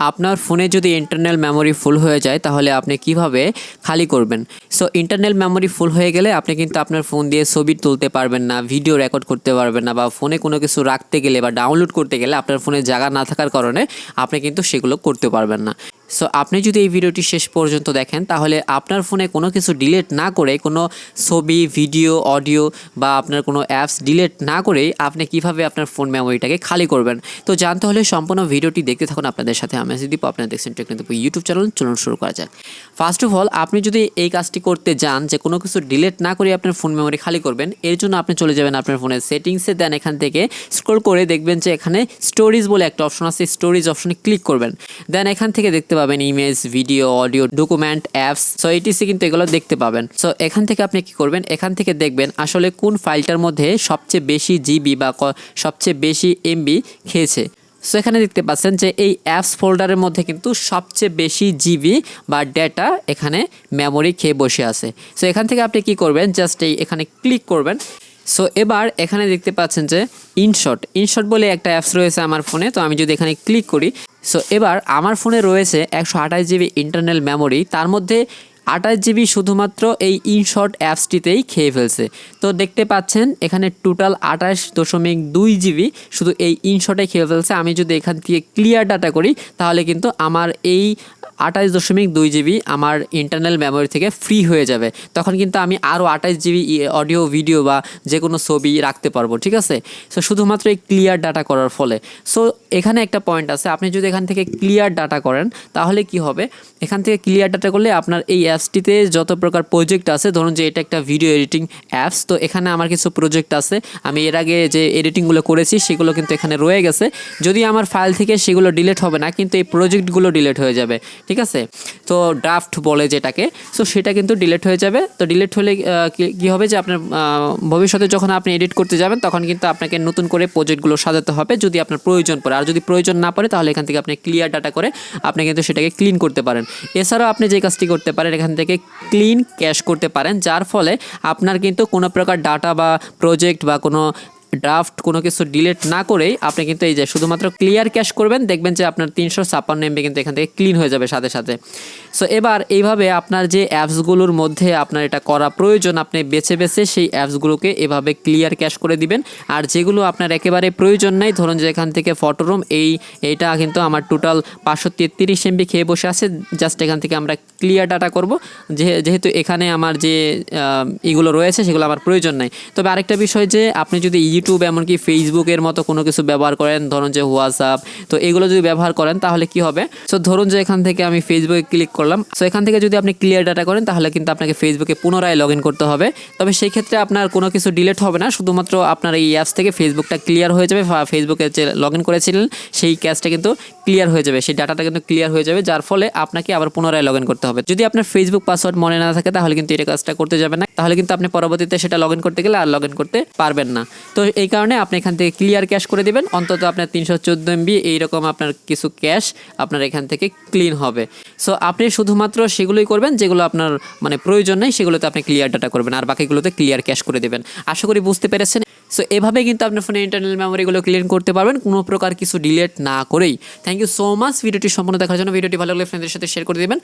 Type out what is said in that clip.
আপনার ফোনে যদি ইন্টারনাল মেমোরি ফুল হয়ে যায়, তাহলে আপনি কীভাবে খালি করবেন? সো ইন্টারনাল মেমোরি ফুল হয়ে গেলে আপনি কিন্তু আপনার ফোন দিয়ে ছবি তুলতে পারবেন না ভিডিও রেকর্ড করতে পারবেন না, বা ফোনে কোনো কিছু রাখতে গেলে বা ডাউনলোড করতে গেলে আপনার ফোনে জায়গা না থাকার কারণে আপনি কিন্তু সেগুলো করতে পারবেন না। সো আপনি যদি এই ভিডিওটি শেষ পর্যন্ত দেখেন, তাহলে আপনার ফোনে কোনো কিছু ডিলেট না করে, কোনো ছবি ভিডিও অডিও বা আপনার কোনো অ্যাপস ডিলেট না করেই আপনি কীভাবে আপনার ফোন মেমোরিটাকে খালি করবেন? তো জানতে হলে সম্পূর্ণ ভিডিওটি দেখতে থাকুন আপনাদের সাথে। আমি দীপ, আপনারা দেখছেন টেকনিক ইউটিউব চ্যানেল চলুন শুরু করা যাক। ফার্স্ট অফ অল আপনি যদি এই কাজটি করতে যান যে কোনো কিছু ডিলেট না করে আপনার ফোন মেমোরি খালি করবেন, এর জন্য আপনি চলে যাবেন আপনার ফোনের সেটিংসে দেন এখান থেকে স্ক্রল করে দেখবেন যে এখানে স্টোরেজ বলে একটা অপশন আছে। স্টোরেজ অপশনে ক্লিক করবেন। দেন এখান থেকে দেখতে image, video, audio, document, apps. So etc কিন্তু এগুলো দেখতে পাবেন। সো এখান থেকে আপনি কি করবেন? এখান থেকে দেখবেন আসলে কোন ফাইলটার মধ্যে সবচেয়ে বেশি জিবি বা সবচেয়ে বেশি এমবি খেয়েছে। সো এখানে দেখতে পাচ্ছেন যে এই অ্যাপস ফোল্ডারের মধ্যে কিন্তু সবচেয়ে বেশি জিবি বা ডেটা এখানে মেমোরি খেয়ে বসে আছে। সো এখান থেকে আপনি কি করবেন? জাস্ট এই এখানে ক্লিক করবেন। সো এবার এখানে দেখতে পাচ্ছেন যে ইনশট ইনশট বলে একটা অ্যাপস রয়েছে আমার ফোনে তো আমি যদি এখানে ক্লিক করি সো এবার আমার ফোনে রয়েছে একশো আঠাশ জিবি ইন্টারনাল মেমোরি তার মধ্যে আঠাশ জিবি শুধুমাত্র এই ইনশট অ্যাপসটিতেই খেয়ে ফেলছে। তো দেখতে পাচ্ছেন, এখানে টোটাল আঠাশ দশমিক দুই জিবি শুধু এই ইনশটে খেয়ে ফেলছে। আমি যদি এখান থেকে ক্লিয়ার ডাটা করি, তাহলে কিন্তু আমার এই আঠাশ দশমিক দুই জিবি আমার ইন্টারনাল মেমোরি থেকে ফ্রি হয়ে যাবে। তখন কিন্তু আমি আরও আঠাশ জিবি অডিও ভিডিও বা যে কোনো ছবি রাখতে পারব, ঠিক আছে? সো শুধুমাত্র এই ক্লিয়ার ডাটা করার ফলে। সো এখানে একটা পয়েন্ট আছে, আপনি যদি এখান থেকে ক্লিয়ার ডাটা করেন, তাহলে কি হবে? এখান থেকে ক্লিয়ার ডাটা করলে আপনার এই অ্যাপসটিতে যত প্রকার প্রজেক্ট আছে, ধরুন যে এটা একটা ভিডিও এডিটিং অ্যাপস তো এখানে আমার কিছু প্রজেক্ট আছে। আমি এর আগে যে এডিটিংগুলো করেছি, সেগুলো কিন্তু এখানে রয়ে গেছে। যদি আমার ফাইল থেকে সেগুলো ডিলেট হবে না, কিন্তু এই প্রজেক্টগুলো ডিলেট হয়ে যাবে। ঠিক আছে? তো ড্রাফট বলে যেটাকে সো সেটা কিন্তু ডিলিট হয়ে যাবে। তো ডিলেট হলে কি হবে যে আপনার ভবিষ্যতে যখন আপনি এডিট করতে যাবেন, তখন কিন্তু আপনাকে নতুন করে প্রজেক্টগুলো সাজাতে হবে যদি আপনার প্রয়োজন পড়ে। আর যদি প্রয়োজন না পড়ে, তাহলে এখান থেকে আপনি ক্লিয়ার ডাটা করে আপনি কিন্তু সেটাকে ক্লিন করতে পারেন। এছাড়াও আপনি যে কাজটি করতে পারেন, এখান থেকে ক্লিন ক্যাশ করতে পারেন, যার ফলে আপনার কিন্তু কোনো প্রকার ডাটা বা প্রজেক্ট বা কোনো ড্রাফট কোনো কিছু ডিলিট না করেই আপনি কিন্তু এই যে শুধুমাত্র ক্লিয়ার ক্যাশ করবেন, দেখবেন যে আপনার তিনশো ছাপ্পান্ন এমবি কিন্তু এখান থেকে ক্লিন হয়ে যাবে সাথে সাথে। সো এবার এইভাবে আপনার যে অ্যাপসগুলোর মধ্যে আপনার এটা করা প্রয়োজন, আপনি বেছে বেছে সেই অ্যাপসগুলোকে এভাবে ক্লিয়ার ক্যাশ করে দিবেন। আর যেগুলো আপনার একেবারে প্রয়োজন নাই, ধরুন যে এখান থেকে ফটোরুম এই, এইটা কিন্তু আমার টোটাল পাঁচশো তেত্রিশ এমবি খেয়ে বসে আছে জাস্ট এখান থেকে আমরা ক্লিয়ার ডাটা করব। যেহেতু এখানে আমার যে এগুলো রয়েছে, সেগুলো আমার প্রয়োজন নাই। তবে আরেকটা বিষয় যে, আপনি যদি ইউটিউব এমনকি ফেসবুকের মতো কোনো কিছু ব্যবহার করেন, ধরুন যে হোয়াটসঅ্যাপ তো এগুলো যদি ব্যবহার করেন, তাহলে কি হবে? সো ধরুন যে এখান থেকে আমি ফেসবুকে ক্লিক করলাম সো এখান থেকে যদি আপনি ক্লিয়ার ডাটা করেন, তাহলে কিন্তু আপনাকে ফেসবুকে পুনরায় লগ করতে হবে। তবে সেই ক্ষেত্রে আপনার কোনো কিছু ডিলেট হবে না, শুধুমাত্র আপনার এই অ্যাপস থেকে ফেসবুকটা ক্লিয়ার হয়ে যাবে ফেসবুকে যে লগ করেছিলেন, সেই ক্যাশটা কিন্তু ক্লিয়ার হয়ে যাবে, সেই ডাটাটা কিন্তু ক্লিয়ার হয়ে যাবে, যার ফলে আপনাকে আবার পুনরায় লগ করতে হবে। যদি আপনার ফেসবুক পাসওয়ার্ড মনে না থাকে, তাহলে কিন্তু এটা কাজটা করতে যাবে না। তাহলে কিন্তু আপনি পরবর্তীতে সেটা লগ করতে গেলে আর লগ করতে পারবেন না। তো এই কারণে আপনি এখান থেকে ক্লিয়ার ক্যাশ করে দেবেন। অন্তত আপনার তিনশো চোদ্দ এমবি এইরকম আপনার কিছু ক্যাশ আপনার এখান থেকে ক্লিন হবে। সো আপনি শুধুমাত্র সেগুলোই করবেন, যেগুলো আপনার মানে প্রয়োজন নেই, সেগুলোতে আপনি ক্লিয়ার ডাটা করবেন আর বাকিগুলোতে ক্লিয়ার ক্যাশ করে দেবেন। আশা করি বুঝতে পেরেছেন। সো এভাবে কিন্তু আপনার ফোনে ইন্টারনাল মেমোরিগুলো ক্লিন করতে পারবেন, কোনো প্রকার কিছু ডিলেট না করেই। থ্যাংক ইউ সো মাচ ভিডিওটি সম্পূর্ণ দেখার জন্য ভিডিওটি ভালো লাগলে ফ্রেন্ডের সাথে শেয়ার করে দেবেন।